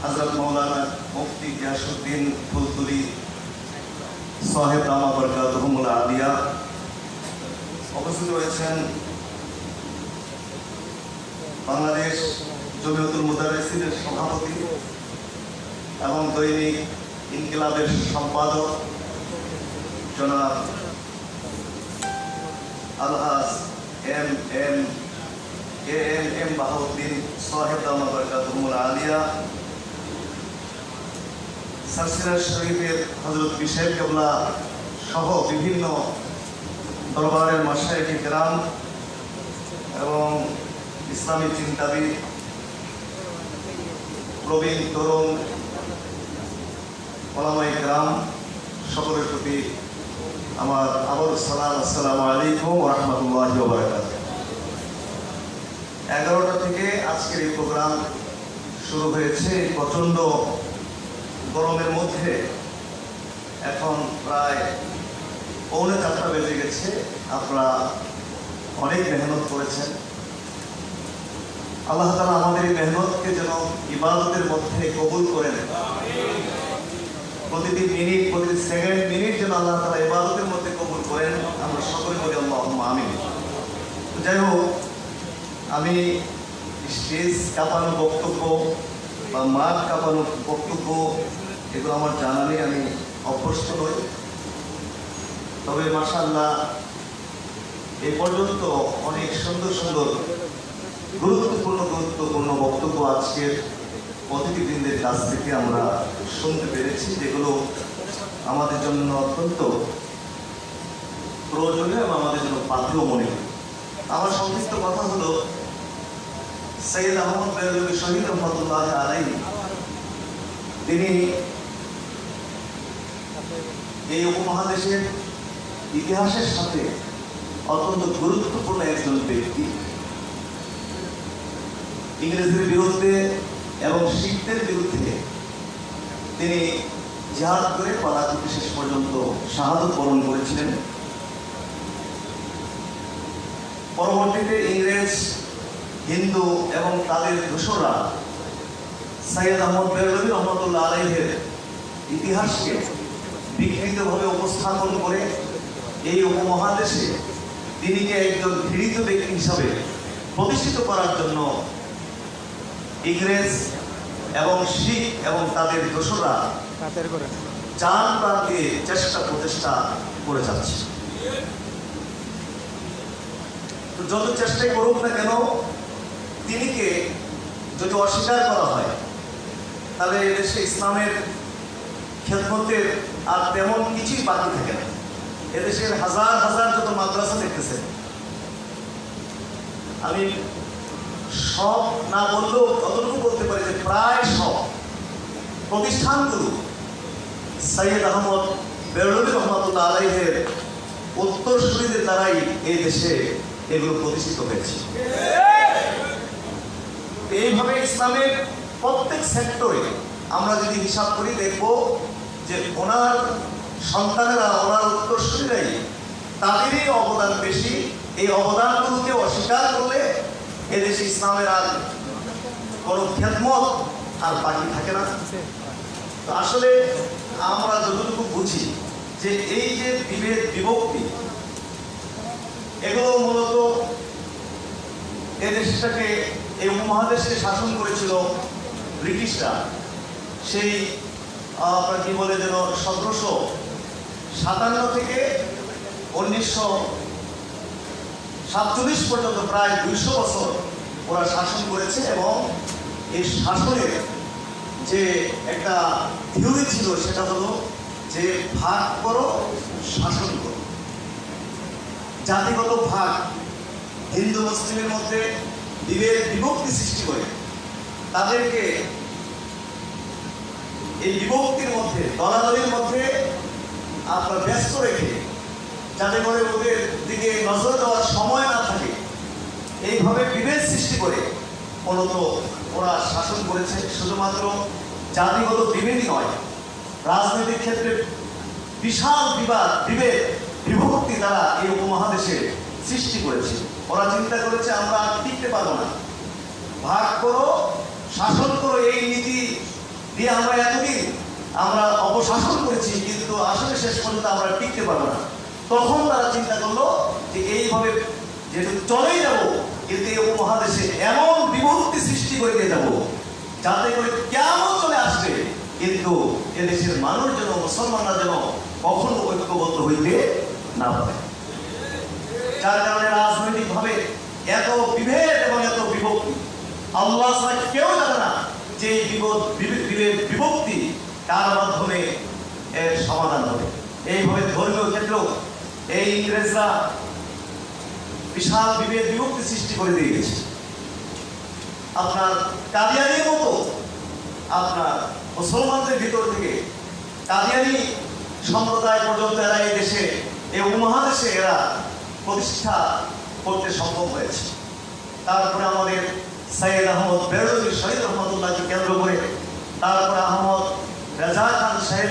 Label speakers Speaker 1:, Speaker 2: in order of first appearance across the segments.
Speaker 1: হজরত মৌলানা মুফতি গিয়াসুদ্দিন ফুলতুলি সাহেব রামা বরকাতহমুল আলিয়া উপস্থিত রয়েছেন বাংলাদেশ জমিয়তুল মুদারিসিনের সভাপতি এবং দৈনিক ইনকিলাবের সম্পাদক জনাব আলহাজ M M A M M Bahauddin সাহেব রামা বরকাতহমুল আলিয়া সারসিরাজ শরীফের হজরত বিশেষ কেবলা সহ বিভিন্ন দরবারের মাসায়কি গ্রাম এবং ইসলামী চিন্তাবিদ, প্রবীণ তরুণ ওলামাই গ্রাম সকলের প্রতি আমার আবার সালাম, আসসালামু আলাইকুম রহমতুল্লাহ এগারোটা থেকে আজকের এই প্রোগ্রাম শুরু হয়েছে প্রচণ্ড গরমের মধ্যে এখন প্রায় পৌনে চারটা বেজে গেছে। আপনারা অনেক মেহনত করেছেন। আল্লাহ তালা আমাদের এই মেহনতকে যেন ইবাদতের মধ্যে কবুল করে করেন প্রতিটি মিনিট, প্রতিটি সেকেন্ড, মিনিট যেন আল্লাহ তালা ইবাদতের মধ্যে কবুল করেন। আমরা সকলে বলি আল্লাহ আমি যাই হোক, আমি স্টেজ কাঁপানো বক্তব্য বা মাঠ কাঁপানো বক্তব্য, এগুলো আমার জানা নেই, আমি অভ্যস্ত নই। তবে মাসাল্লাহ এ পর্যন্ত অনেক সুন্দর সুন্দর গুরুত্বপূর্ণ গুরুত্বপূর্ণ বক্তব্য আজকের অতিথিবৃন্দের কাছ থেকে আমরা শুনতে পেরেছি, যেগুলো আমাদের জন্য অত্যন্ত প্রয়োজনীয় এবং আমাদের জন্য বাধ্যও মনে আমার সংক্ষিপ্ত কথা হলো সৈয়দ আহমদ বেরুল শহীদ রহমতুল্লাহ আলাই তিনি এই উপমহাদেশের ইতিহাসের সাথে অত্যন্ত গুরুত্বপূর্ণ একজন ব্যক্তি। ইংরেজদের বিরুদ্ধে এবং শিখদের বিরুদ্ধে তিনি জিহাদ করে পালাকুটি শেষ পর্যন্ত শাহাদত বরণ করেছিলেন। পরবর্তীতে ইংরেজ হিন্দু এবং তাদের দোসররা সৈয়দ আহমদ বেরলভী রহমতুল্লাহ আলাইহের ইতিহাসকে বিকৃতভাবে উপস্থাপন করে এই উপমহাদেশে তিনিকে একজন ঘৃণিত ব্যক্তি হিসাবে প্রতিষ্ঠিত করার জন্য ইংরেজ এবং শিখ এবং তাদের দোষরা প্রাণ দিয়ে চেষ্টা প্রচেষ্টা করে যাচ্ছে। যত চেষ্টাই করুক না কেন তিনিকে যদি অস্বীকার করা হয়, তাহলে এদেশে ইসলামের খেদমতের আর তেমন কিছুই বাকি থাকে না। এদেশের হাজার হাজার যত মাদ্রাসা দেখতেছেন আমি সব না বললেও ততটুকু বলতে পারি যে প্রায় সব প্রতিষ্ঠানগুলো সৈয়দ আহমদ বেরলবী রহমতুল্লাহ আলাইহের উত্তরসূরিদের দ্বারাই এই দেশে এগুলো প্রতিষ্ঠিত হয়েছে। এইভাবে ইসলামের প্রত্যেক সেক্টরে আমরা যদি হিসাব করি, দেখব যে ওনার সন্তানেরা, ওনার উত্তরসূরিরাই তাদেরই অবদান বেশি। এই অবদানগুলোকে অস্বীকার করলে এদেশে ইসলামের আর কোনো খেদমত আর বাকি থাকে না। তো আসলে আমরা যতটুকু বুঝি যে এই যে বিভেদ, বিভক্তি, এগুলো মূলত এদেশটাকে এই উপমহাদেশে শাসন করেছিল ব্রিটিশরা। সেই আপনার কি বলে যেন, সতেরোশো সাতান্ন থেকে উনিশশো সাতচল্লিশ পর্যন্ত প্রায় দুইশো বছর ওরা শাসন করেছে এবং এই শাসনের যে একটা থিওরি ছিল, সেটা হলো যে ভাগ করো, শাসন করো। জাতিগত ভাগ হিন্দু মুসলিমের মধ্যে বিভেদ বিভক্তি সৃষ্টি করে। তাদেরকে এই বিভক্তির মধ্যে, দলাদলির মধ্যে আপনার ব্যস্ত রেখে, যাতে করে ওদের দিকে নজর দেওয়ার সময় না থাকে, এইভাবে বিভেদ সৃষ্টি করে মূলত ওরা শাসন করেছে। শুধুমাত্র জাতিগত বিভেদই নয়, রাজনৈতিক ক্ষেত্রে বিশাল বিবাদ, বিভেদ, বিভক্তি দ্বারা এই উপমহাদেশে সৃষ্টি করেছে। ওরা চিন্তা করেছে, আমরা আর টিকতে পারব না। ভাগ করো, শাসন করো এই নীতি দিয়ে আমরা এতদিন আমরা অপশাসন করেছি, কিন্তু আসলে শেষ পর্যন্ত আমরা টিকতে পারব না। তখন তারা চিন্তা করল যে এইভাবে যেহেতু চলেই যাব, কিন্তু এই উপমহাদেশে এমন বিভক্তি সৃষ্টি করে দিয়ে যাব, যাতে করে কেমন চলে আসবে, কিন্তু এদেশের মানুষ যেন, মুসলমানরা যেন কখনো ঐক্যবদ্ধ হইতে না পারে। যার কারণে রাজনৈতিকভাবে এত বিভেদ এবং এত বিভক্তি। আল্লাহ কেউ জানে না যে বিভেদ, বিভক্তি কার মাধ্যমে এর সমাধান হবে। এইভাবে ধর্মীয় ক্ষেত্রেও এই ইংরেজরা বিশাল বিভেদ, বিভক্তি সৃষ্টি করে দিয়ে গেছে। আপনার কাদিয়ানির মতো আপনার মুসলমানদের ভিতর থেকে কাদিয়ানি সম্প্রদায় পর্যন্ত এরা এই দেশে, এই উপমহাদেশে এরা প্রতিষ্ঠা করতে সম্ভব হয়েছে। তারপরে আমাদের সৈয়দ আহমদ বেরলভী শহীদ রহমতুল্লাহকে কেন্দ্র করে, তারপরে আহমদ রেজা খান সাহেব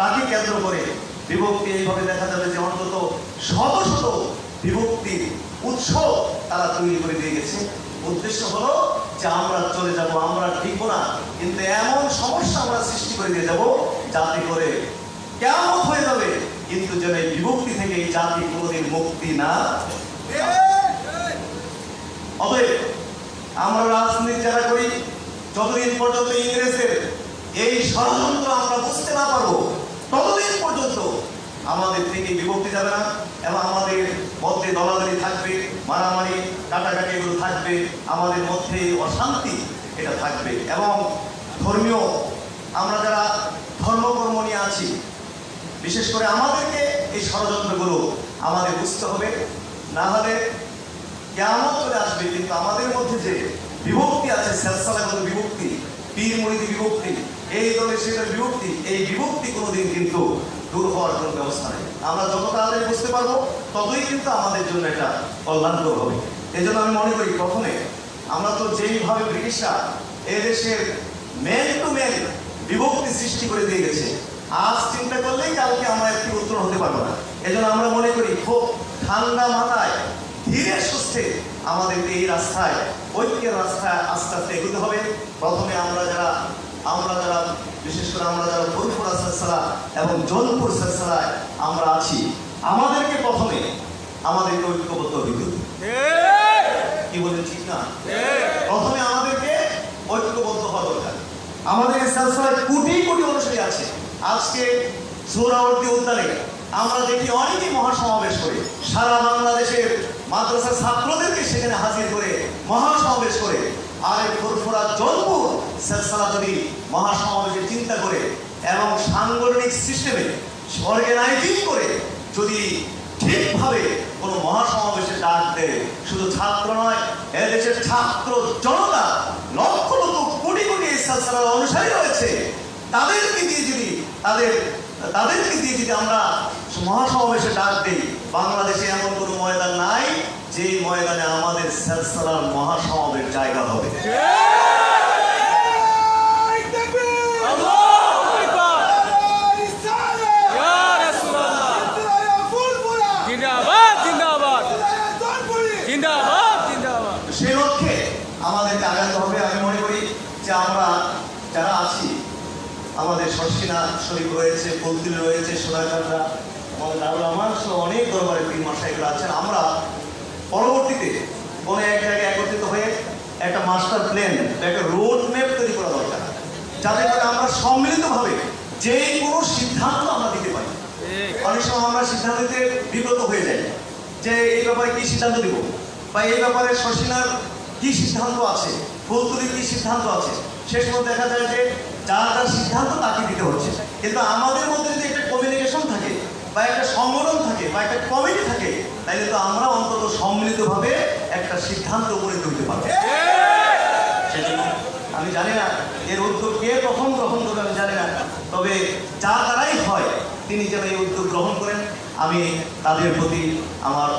Speaker 1: তাকে কেন্দ্র করে বিভক্তি এইভাবে দেখা যাবে যে অন্তত শত শত বিভক্তির উৎস তারা তৈরি করে দিয়ে গেছে। উদ্দেশ্য হলো যে আমরা চলে যাব, আমরা টিকবো না, কিন্তু এমন সমস্যা আমরা সৃষ্টি করে দিয়ে যাব যাতে করে কেমন হয়ে যাবে। কিন্তু যেন এই বিভক্তি থেকে এই জাতি কোনোদিন মুক্তি না অতএব আমরা রাজনীতি যারা করি, যতদিন পর্যন্ত ইংরেজদের এই ষড়যন্ত্র আমরা বুঝতে না পারব, ততদিন পর্যন্ত আমাদের থেকে বিভক্তি যাবে না এবং আমাদের মধ্যে দলাদলি থাকবে, মারামারি কাটাকাটি এগুলো থাকবে, আমাদের মধ্যে অশান্তি এটা থাকবে। এবং ধর্মীয়, আমরা যারা ধর্মকর্ম নিয়ে আছি বিশেষ করে আমাদেরকে এই ষড়যন্ত্রগুলো আমাদের বুঝতে হবে। না হলে কেমন চলে আসবে, কিন্তু আমাদের মধ্যে যে বিভক্তি আছে, সেলসালাগত বিভক্তি, পীর মরিদি বিভক্তি, এই দলের সেটা বিভক্তি, এই বিভক্তি কোনোদিন কিন্তু দূর হওয়ার কোনো ব্যবস্থা নেই। আমরা যত তাড়াতাড়ি বুঝতে পারব, ততই কিন্তু আমাদের জন্য এটা কল্যাণকর হবে। এই জন্য আমি মনে করি প্রথমে, আমরা তো যেইভাবে ব্রিটিশরা এদেশের মেন টু মেন বিভক্তি সৃষ্টি করে দিয়ে গেছে আজ চিন্তা করলেই কালকে আমরা একটি উত্তর হতে পারব না। এজন্য আমরা মনে করি, খুব ঠান্ডা মাথায়, ধীরে সুস্থে আমাদেরকে এই রাস্তায়, ঐক্যের রাস্তায় আস্তে আস্তে এগোতে হবে। প্রথমে আমরা যারা আমরা যারা, বিশেষ করে আমরা যারা ফুরফুরা সেলসালা এবং জোনপুর সেলসালায় আমরা আছি, আমাদেরকে প্রথমে আমাদেরকে ঐক্যবদ্ধ হইতে। কি বলেন ঠিক না? প্রথমে আমাদেরকে ঐক্যবদ্ধ হওয়া দরকার। আমাদের সেলসালায় কোটি কোটি আছে আজকে সোহরাবর্তী উদ্যানে আমরা দেখি অনেকেই মহাসমাবেশ করে। সারা বাংলাদেশের মাদ্রাসার ছাত্রদেরকে সেখানে হাজির করে মহাসমাবেশ করে। আর ফুরফুরা জলপুর সেলসালা যদি মহাসমাবেশের চিন্তা করে এবং সাংগঠনিক সিস্টেমে অর্গানাইজিং করে যদি ঠিকভাবে কোনো মহাসমাবেশে ডাক দেয়, শুধু ছাত্র নয়, এদেশের ছাত্র জনতা লক্ষ লক্ষ কোটি কোটি এই সালসালার অনুসারী রয়েছে। তাদেরকে দিয়ে যদি তাদের তাদেরকে দিয়ে যদি আমরা মহাসমাবেশে ডাক দিই বাংলাদেশে এমন কোনো ময়দান নাই যে ময়দানে আমাদের সেলসালার মহাসমাবেশ জায়গা হবে। লক্ষ্যে আমাদেরকে আগাতে হবে। আমি মনে করি যে আমরা যারা আছি আমাদের শর্ষিনা শরীফ রয়েছে ফজলিল রয়েছে সোনাকাররা এবং দারুল আমার সহ অনেক দরবারে পীর মশাইগুলো আছেন। আমরা পরবর্তীতে কোনো এক জায়গায় একত্রিত হয়ে একটা মাস্টার প্ল্যান একটা রোড ম্যাপ তৈরি করা দরকার। যাতে করে আমরা সম্মিলিতভাবে যে কোনো সিদ্ধান্ত আমরা দিতে পারি। অনেক সময় আমরা সিদ্ধান্ত দিতে বিব্রত হয়ে যাই যে এই ব্যাপারে কি সিদ্ধান্ত দিব বা এই ব্যাপারে শশীনার কি সিদ্ধান্ত আছে? ফুলতুলির কি সিদ্ধান্ত আছে? শেষ সময় দেখা যায় যে যার যার সিদ্ধান্ত তাকে দিতে হচ্ছে। কিন্তু আমাদের মধ্যে যদি একটা কমিউনিকেশন থাকে, বা একটা সংগঠন থাকে, বা একটা কমিটি থাকে, তাহলে তো আমরা অন্তত সম্মিলিতভাবে একটা সিদ্ধান্ত উপনীত তুলতে পারব। সেজন্য আমি জানি না এর উদ্যোগ কে কখন গ্রহণ করবে আমি জানি না, তবে যা তারাই হয়, তিনি যেন এই উদ্যোগ গ্রহণ করেন। আমি তাদের প্রতি আমার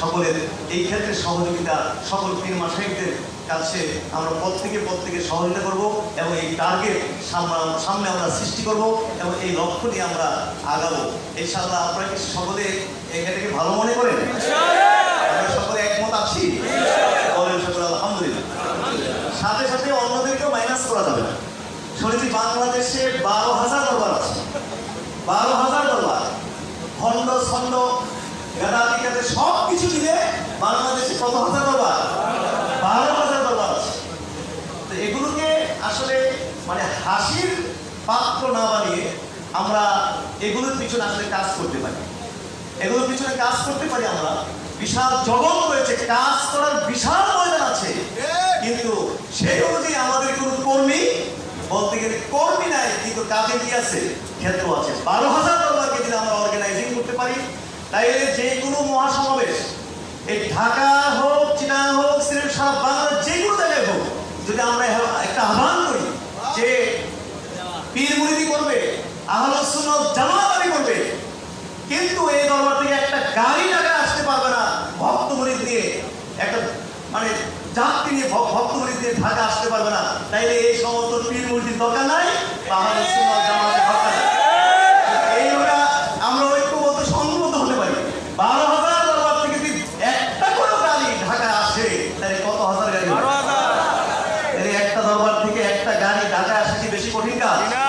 Speaker 1: সকলের এই ক্ষেত্রে সহযোগিতা সকল তিন মাসাইকদের কাছে আমরা প্রত্যেকে প্রত্যেকে সহযোগিতা করব এবং এই টার্গেট সামনে আমরা সৃষ্টি করব এবং এই লক্ষ্য নিয়ে আমরা আগাবো। ইনশাআল্লাহ আপনারা কি সকলে এটাকে ভালো মনে করেন? আমরা সকলে একমত আছি? বলেন সকলে সাথে সাথে অন্যদেরকেও মাইনাস করা যাবে না। শরীর বাংলাদেশে বারো হাজার দরবার আছে। বারো হাজার দরবার। খন্ড ছন্দ গাদাতি গাতে সব কিছু মিলে বাংলাদেশে কত হাজার দরবার? বারো হাজার দরবার আছে তো এগুলোকে আসলে মানে হাসির পাত্র না বানিয়ে আমরা এগুলোর পিছনে আসলে কাজ করতে পারি। এগুলোর পিছনে কাজ করতে পারি আমরা। বিশাল জগৎ রয়েছে, কাজ করার বিশাল ময়দান আছে। কিন্তু সেই অনুযায়ী আমাদের কোনো কর্মী, বলতে গেলে কর্মী নাই, কিন্তু কাজে কি আছে? ক্ষেত্র আছে। বারো হাজার দরবারকে যদি আমরা অর্গানাইজিং করতে পারি, তাইলে যে কোনো মহাসমাবেশ ঢাকা হোক, চীনা হোক, সিলেট, সারা বাংলার যে কোনো জায়গায় হোক, যদি আমরা একটা আহ্বান করি যে পীর মুরিদি করবে আহলুস সুন্নাত জামাত দাবি করবে কিন্তু এই দরবার থেকে একটা গাড়ি টাকা আসতে পারবে না ভক্ত মুরিদ নিয়ে, একটা মানে যাত্রী নিয়ে ভক্ত মুরিদ ঢাকা আসতে পারবে না। তাইলে এই সমস্ত পীর মুরিদির দরকার নাই, বা আহলুস
Speaker 2: না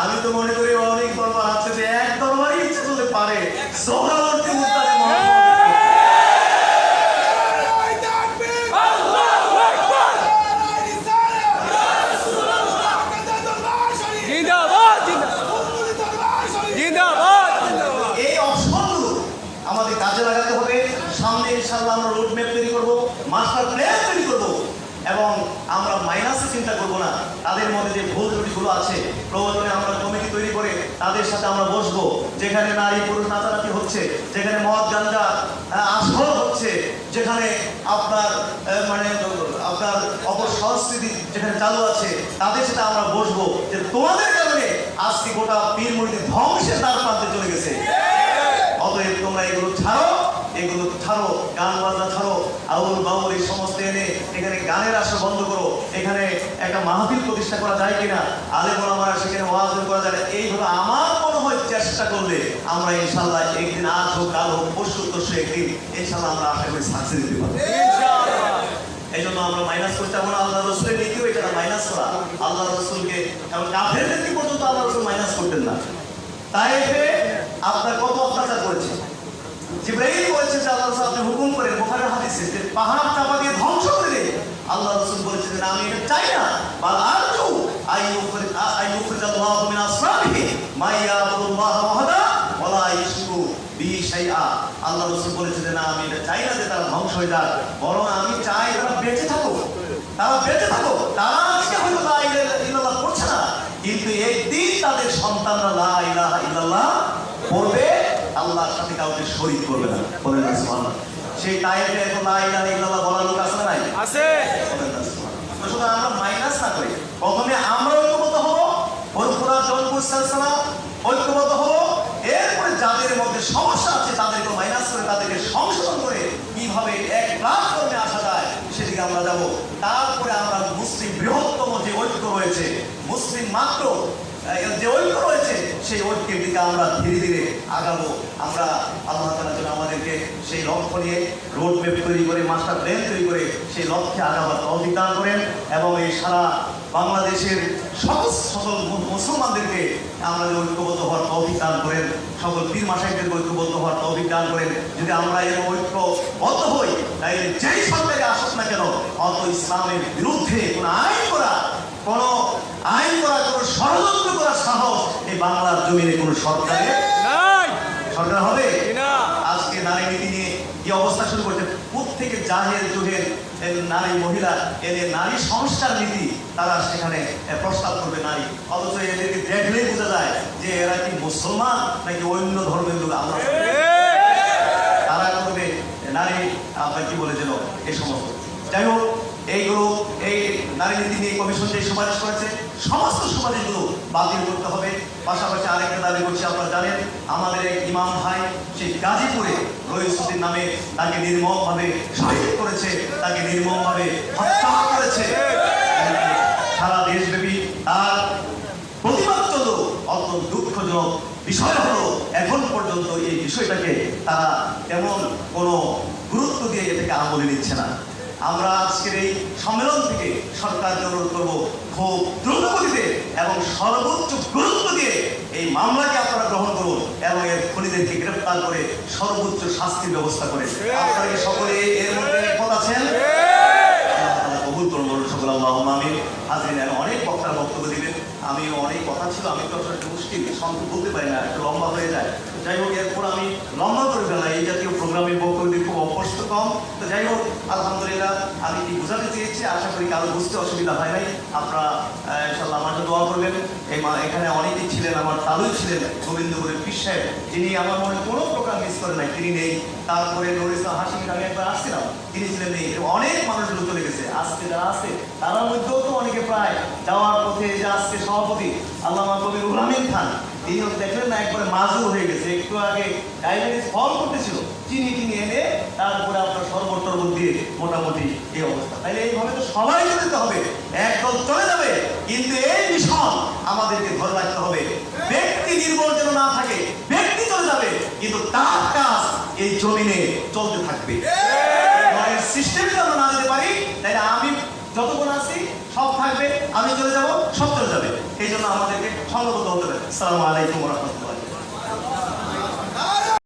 Speaker 1: আমি তো মনে করি অনেক দরবার আছে যে এক দরবারই ইচ্ছে করলে পারে সহরাবর্তী উত্তারে মহাসমাবেশ
Speaker 2: আল্লাহু আকবার জিন্দাবাদ জিন্দাবাদ জিন্দাবাদ জিন্দাবাদ
Speaker 1: এই অপশনগুলো আমাদের কাজে লাগাতে হবে সামনে ইনশাল্লাহ আমরা রোড ম্যাপ তৈরি করব মাস্টার প্ল্যান তৈরি করব এবং আমরা মাইনাসে চিন্তা করব না তাদের মধ্যে যে ভুল ত্রুটিগুলো আছে প্রয়োজনে আমরা কমিটি তৈরি করে তাদের সাথে আমরা বসবো। যেখানে নারী, পুরুষ নাচানাচি হচ্ছে, যেখানে মদ গাঞ্জা আসর হচ্ছে, যেখানে আপনার মানে আপনার অপসংস্কৃতি যেখানে চালু আছে, তাদের সাথে আমরা বসবো যে তোমাদের কারণে আজকে গোটা পীর মুড়ি ধ্বংসের দ্বার প্রান্তে চলে গেছে। অতএব তোমরা এগুলো ছাড়ো। এগুলো ছাড়ো গান বাজনা ছাড়ো আউল বাউল এই সমস্ত এনে এখানে গানের আসর বন্ধ করো। এখানে একটা মাহফিল প্রতিষ্ঠা করা যায় কিনা? আলে বলামারা সেখানে ওয়াজন করা যায় এইভাবে আমার মনে হয় চেষ্টা করলে আমরা ইনশাল্লাহ একদিন আজ হোক কাল হোক পরশু তরশু একদিন ইনশাল্লাহ আমরা আশা করি সাকসেস দিতে পারব। এই জন্য আমরা মাইনাস করতে পারব না আল্লাহ রসুলের নীতিও এটা মাইনাস করা। আল্লাহ রসুলকে এবং কাফেরদেরকে পর্যন্ত আল্লাহ রসুল মাইনাস করতেন না। তাই আপনার কত অত্যাচার করেছে? জিব্রাইল বলেছে যে আল্লাহ আপনি হুকুম করেন বোখারের হাদিসে যে পাহাড় চাপা দিয়ে ধ্বংস করে দিন আল্লাহ রসুল বলেছে যে আমি এটা চাই না। বি শাইআ। আল্লাহ রসুল বলেছে যে না, আমি এটা চাই না যে তারা ধ্বংস হয়ে যাক। বরং আমি চাই তারা বেঁচে থাকুক। তারা বেঁচে থাকুক। তারা আজকে হয়তো ইল্লাল্লাহ পড়ছে না। কিন্তু একদিন তাদের সন্তানরা লা ইলাহা ইল্লাল্লাহ পড়বে আল্লাহর সাথে কাউকে শরীক করবে না। বলেন না সেই টাইমে এখন লা ইলাহা ইল্লাল্লাহ বলার লোক আছে নাই?
Speaker 2: আছে।
Speaker 1: বলেন না সুবহানাল্লাহ। আমরা মাইনাস না করি আমরা ঐক্যবদ্ধ হব হরপুরা জনপুর সালসালা ঐক্যবদ্ধ হব এরপরে যাদের মধ্যে সমস্যা আছে তাদেরকে মাইনাস করে তাদেরকে সংশোধন করে কীভাবে এক প্ল্যাটফর্মে আসা যায় সেদিকে আমরা যাব। তারপরে আমরা মুসলিম বৃহত্তম যে ঐক্য রয়েছে মুসলিম মাত্র যে ঐক্য রয়েছে, সেই ঐক্যের দিকে আমরা ধীরে ধীরে আগাবো। আমরা আল্লাহ তালা যেন আমাদেরকে সেই লক্ষ্য নিয়ে রোড ম্যাপ তৈরি করে মাস্টার প্ল্যান তৈরি করে সেই লক্ষ্যে আগাবার দান করেন এবং এই সারা বাংলাদেশের সকল সকল মুসলমানদেরকে আমাদের ঐক্যবদ্ধ হওয়ার তৌফিক দান করেন, সকল পীর মাসাইদেরকে ঐক্যবদ্ধ হওয়ার তৌফিক দান করেন। যদি আমরা এর ঐক্যবদ্ধ হই তাই যেই সরকারে আসুক না কেন, অত ইসলামের বিরুদ্ধে কোনো আইন কোনো আইন করা কোনো ষড়যন্ত্র করার সাহস এই বাংলার জমিনে কোনো সরকারের? সরকার হবে? আজকে নারী নীতি নিয়ে কি অবস্থা শুরু করছে? প্রত্যেকে জাহের যুগের নারী মহিলা এদের নারী সংস্কার নীতি তারা সেখানে প্রস্তাব করবে নারী। অথচ এদেরকে দেখলেই বোঝা যায় যে এরা কি মুসলমান নাকি অন্য ধর্মের লোক? আমরা তারা করবে নারী আপনার কি বলেছিল এই সমস্ত। যাই হোক এইগুলো এই নারী নীতি নিয়ে কমিশন যে সুপারিশ করেছে। সমস্ত সুপারিশগুলো বাতিল করতে হবে। পাশাপাশি আরেকটা দাবি করছি, আপনারা জানেন, আমাদের এক ইমাম ভাই সেই গাজীপুরে রহিসুদ্দিন নামে তাকে নির্মমভাবে শহীদ করেছে, তাকে নির্মমভাবে হত্যা করেছে। সারা দেশব্যাপী তার প্রতিবাদ অত্যন্ত দুঃখজনক বিষয় হলো, এখন পর্যন্ত এই বিষয়টাকে তারা তেমন কোনো গুরুত্ব দিয়ে এটাকে আমলে নিচ্ছে না। আমরা আজকের এই সম্মেলন থেকে সরকারকে অনুরোধ করব খুব দ্রুত গতিতে এবং সর্বোচ্চ গুরুত্ব দিয়ে এই মামলাকে আপনারা গ্রহণ করুন এবং এর খুনিদেরকে গ্রেফতার করে সর্বোচ্চ শাস্তির ব্যবস্থা করে আপনারা সকলে এর মধ্যে একমত আছেন? বলুন সকল অনেক বক্তার বক্তব্য দিবেন। আমিও অনেক কথা ছিল, আমি তো আসলে মুশকিল সংখ্যা বলতে পারি না, একটু লম্বা হয়ে যায়। যাই হোক, এরপর আমি লম্বা করে ফেলা, এই জাতীয় প্রোগ্রামের বক্তব্য কম। তো যাই হোক, আলহামদুলিল্লাহ, আমি কি বোঝাতে চেয়েছি। আশা করি কারও বুঝতে অসুবিধা হয় নাই। আপনারা ইনশাল্লাহ আমার দোয়া করবেন। এখানে অনেকেই ছিলেন, আমার তালুই ছিলেন, গোবিন্দপুরের পীর সাহেব, যিনি আমার মনে কোনো প্রকার মিস করেন নাই। তিনি নেই। তারপরে নুরুল হাসিম আমি একবার আসছিলাম। তিনি ছিলেন নেই অনেক মানুষগুলো চলে গেছে। আজকে যারা আছে, তার মধ্যেও তো অনেকে প্রায় যাওয়ার পথে যে আজকে সভাপতি আল্লামা কবি রুলামিন খান তিনিও দেখলেন না একবারে মাজুর হয়ে গেছে। একটু আগে ডায়াবেটিস ফল করতেছিল চিনি টিনি এনে তারপরে আপনার শরবত টরবত দিয়ে মোটামুটি এই অবস্থা। তাইলে এইভাবে তো সবাই যেতে হবে একদল চলে যাবে কিন্তু এই মিশন আমাদেরকে ধরে রাখতে হবে। ব্যক্তি নির্ভর যেন না থাকে ব্যক্তি চলে যাবে কিন্তু তার কাজ এই জমিনে চলতে থাকবে। সিস্টেমে যেন না যেতে পারি তাই আমি যতক্ষণ আছি সব থাকবে আমি চলে যাব সব চলে যাবে। এই জন্য আমাদেরকে সংগত হতে হবে। সালাম আলাইকুম রহমতুল্লাহ।